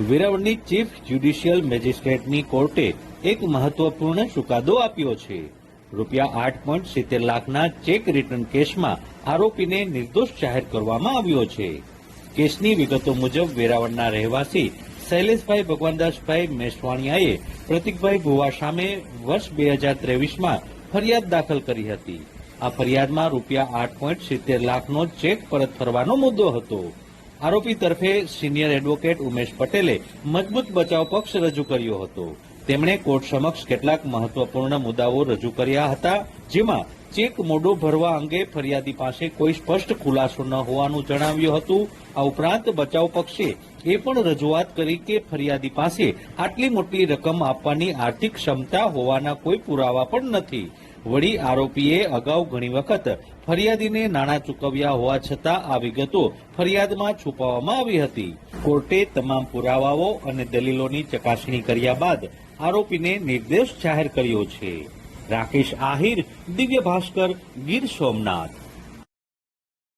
વેરાવળની chief judicial મેજિસ્ટ્રેટની કોર્ટે એક મહત્વપૂર્ણ ચુકાદો આપ્યો છે. રૂપિયા આઠ પોઈન્ટ સિત્તેર લાખના ચેક રિટર્ન કેસમાં આરોપીને નિર્દોષ જાહેર કરવામાં આવ્યો છે. કેસની વિગતો મુજબ વેરાવળના રહેવાસી શૈલેષભાઈ ભગવાનદાસભાઈ મેસવાણિયાએ પ્રતિકભાઈ ભુવા સામે વર્ષ બે હજાર ત્રેવીસમાં ફરિયાદ દાખલ કરી હતી. આ ફરિયાદમાં રૂપિયા આઠ પોઈન્ટ સિત્તેર લાખનો ચેક પરત ફરવાનો મુદ્દો હતો. આરોપી તરફે સિનિયર એડવોકેટ ઉમેશ પટેલે મજબૂત બચાવ પક્ષ રજૂ કર્યો હતો. તેમણે કોર્ટ સમક્ષ કેટલાક મહત્વપૂર્ણ મુદ્દાઓ રજૂ કર્યા હતા, જેમાં ચેક મોડો ભરવા અંગે ફરિયાદી પાસે કોઈ સ્પષ્ટ ખુલાસો ન હોવાનું જણાવ્યું હતું. આ ઉપરાંત બચાવ પક્ષે એ પણ રજૂઆત કરી કે ફરિયાદી પાસે આટલી મોટી રકમ આપવાની આર્થિક ક્ષમતા હોવાના કોઈ પુરાવા પણ નથી. વળી આરોપીએ અગાઉ ઘણી વખત ફરિયાદીને નાણાં ચૂકવ્યા હોવા છતાં આ વિગતો ફરિયાદમાં છુપાવવામાં આવી હતી. કોર્ટે તમામ પુરાવાઓ અને દલીલોની ચકાસણી કર્યા બાદ આરોપીને નિર્દોષ જાહેર કર્યો છે. રાકેશ આહિર, દિવ્ય ભાસ્કર, ગીર સોમનાથ.